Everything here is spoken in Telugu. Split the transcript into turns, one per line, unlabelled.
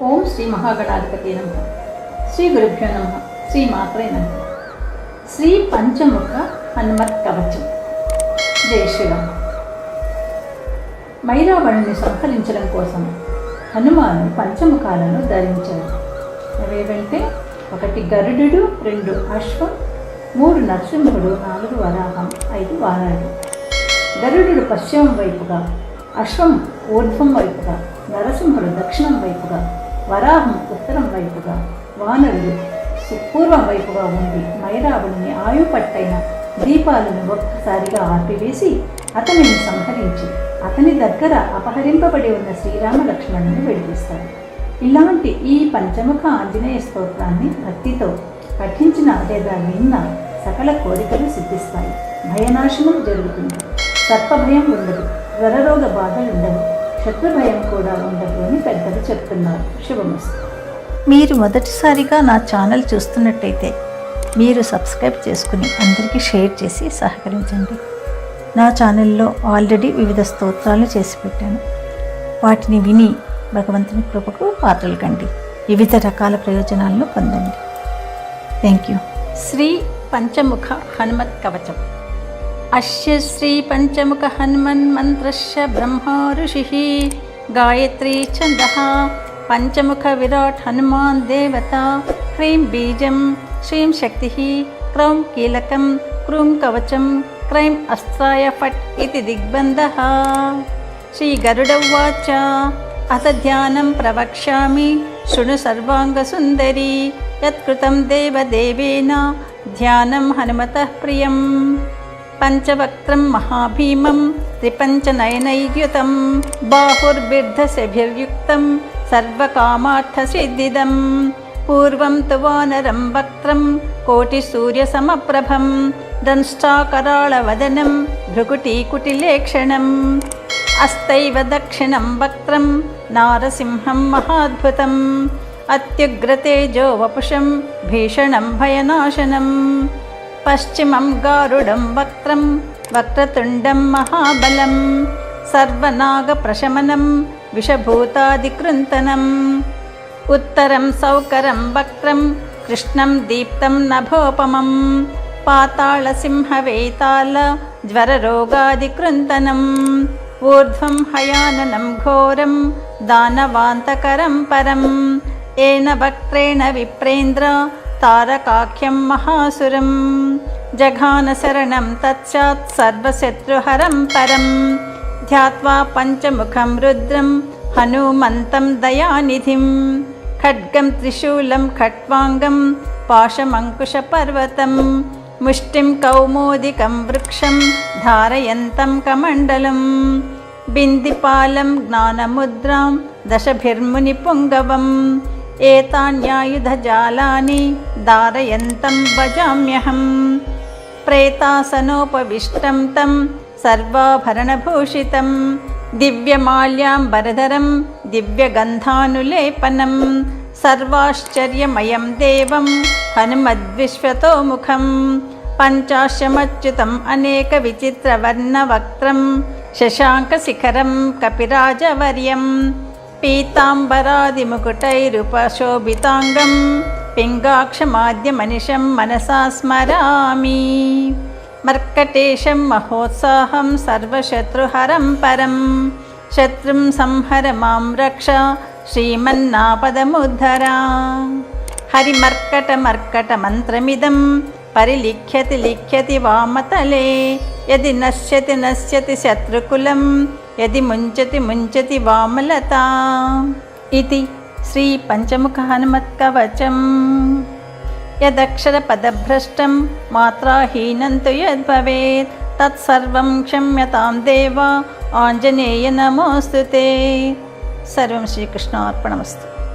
ఓం శ్రీ మహాగణాధిపతి నమ శ్రీ గురుభ్యో నమ శ్రీ మాత్రే నమ శ్రీ పంచముఖ హనుమత్ కవచం జయ శ్రీరామ్ మైరావణుని సంహరించడం కోసం హనుమాను పంచముఖాలను ధరించారు అవేవంటే ఒకటి గరుడు రెండు అశ్వం మూడు నరసింహుడు నాలుగు వరాహం ఐదు వారాడు గరుడు పశ్చిమం వైపుగా అశ్వం ఊర్ధ్వం వైపుగా నరసింహుడు దక్షిణం వైపుగా వరాహం ఉత్తరం వైపుగా వానరుడు పూర్వం వైపుగా ఉండి మైరావుడిని ఆయుపట్టైన దీపాలను ఒక్కసారిగా ఆపివేసి అతనిని సంహరించి అతని దగ్గర అపహరింపబడి ఉన్న శ్రీరామ లక్ష్మణుని విడిపిస్తాడు ఇలాంటి ఈ పంచముఖ ఆంజనేయ స్తోత్రాన్ని భక్తితో పఠించిన లేదా విన్న సకల కోరికలు సిద్ధిస్తాయి. భయనాశనం జరుగుతుంది. సర్పభయం ఉండదు. జ్వరరోగ బాధలు ఉండవు శత్రు భయం కూడా ఉండదు అని పెద్దలు చెప్తున్నారు. శుభమస్తు.
మీరు మొదటిసారిగా నా ఛానల్ చూస్తున్నట్టయితే మీరు సబ్స్క్రైబ్ చేసుకుని అందరికీ షేర్ చేసి సహకరించండి. నా ఛానల్లో ఆల్రెడీ వివిధ స్తోత్రాలు చేసి పెట్టాను. వాటిని విని భగవంతుని కృపకు పాత్రలు కండి. వివిధ రకాల ప్రయోజనాలను పొందండి. Thank you
Shri Panchamukha Hanumat Kavacham. अस्य श्रीपञ्चमुखहनुमन्मन्त्रस्य ब्रह्मा ऋषिः गायत्री छन्दः पञ्चमुखविराट् हनुमान् देवता क्रीं बीजं श्रीं शक्तिः क्रौं कीलकं क्रूं कवचं क्रैं अस्त्राय फट् इति दिग्बन्धः। श्रीगरुड उवाच अथ ध्यानं प्रवक्ष्यामि शृणु सर्वाङ्गसुन्दरी यत्कृतं देवदेवेन ध्यानं हनुमतः प्रियम्। పంచవక్త్రం మహాభీమం త్రిపంచనయనైర్యుతం బాహుర్బిర్ధశభిర్యుక్తం సర్వకామార్థసిద్ధిదం. పూర్వం తు వానరం వక్త్రం కోటిసూర్యసమప్రభం దంష్టాకరాళవదనం భృకుటీకుటిలేక్షణం అస్తైవ దక్షిణం వక్త్రం నారసింహం మహాద్భుతం. అత్యుగ్రతేజో వపుషం భీషణం భయనాశనం. పశ్చిమం గారుడం వక్త్రం వక్రతుండం మహాబలం సర్వనాగప్రశమనం విషభూతాదికృంతనం. ఉత్తరం సౌకరం వక్త్రం కృష్ణం దీప్తం నభోపమం పాతాళసింహవేతాల జ్వరరోగాదికృంతనం. ఊర్ధ్వం హయాననం ఘోరం దానవాంతకరం పరం ఏన వక్త్రేణ విప్రేంద్ర తారకాఖ్యం మహాసురం జఘానశరణం తత్సాత్ సర్వశత్రుహరం పరం ధ్యాత్వా పంచముఖం రుద్రం హనుమంతం దయానిధిం ఖడ్గం త్రిశూలం ఖట్వాంగం పాశమంకుశపర్వతం ముష్టిం కౌమోదికం వృక్షం ధారయంతం కమండలం బిందిపాలం జ్ఞానముద్రాం దశభిర్ముని పుంగవం एतान्यायुधजालानि धारयन्तं भजाम्यहं प्रेतासनोपविष्टं तं सर्वाभरणभूषितं। दिव्यमाल्याम्बरदरं दिव्यगन्धानुलेपनं। सर्वाश्चर्यमयं देवं हनुमद्विश्वतोमुखं पञ्चाशमच्युतम् अनेकविचित्रवर्णवक्त्रं। शशाङ्कशिखरं कपिराजवर्यम्। పీతాంబరాదిముకుటైరుపశోభితాంగం పింగాక్షమాద్యమనిషం మనసా స్మరామి మర్కటేశం మహోత్సాహం సర్వశత్రుహరం పరం శత్రుం సంహర మాం రక్ష శ్రీమన్నాపదముద్ధరా హరిమర్కట మర్కట మంత్రమిదం పరిలిఖ్యతి లిఖ్యతి వామతలే యది నశ్యతి నశ్యతి శత్రుకులం యది ముంచతి ముంచతి వామలత. ఇది శ్రీ పంచముఖ హనుమత్కవచం. యదక్షరపదభ్రష్టం మాత్రాహీనం తు యద్భవేత్. తత్సర్వం క్షమ్యతాం దేవ ఆంజనేయ నమోస్తు సర్వం శ్రీకృష్ణార్పణమస్తు.